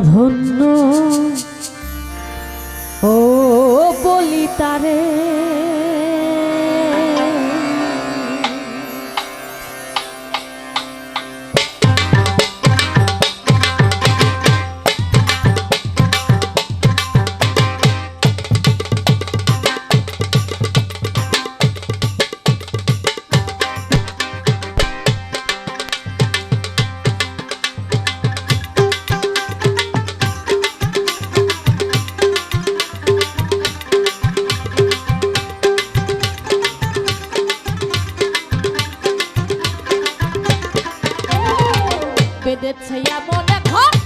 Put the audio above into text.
ধন্য। ও বলি তারে বেঁধেছে এমন এখন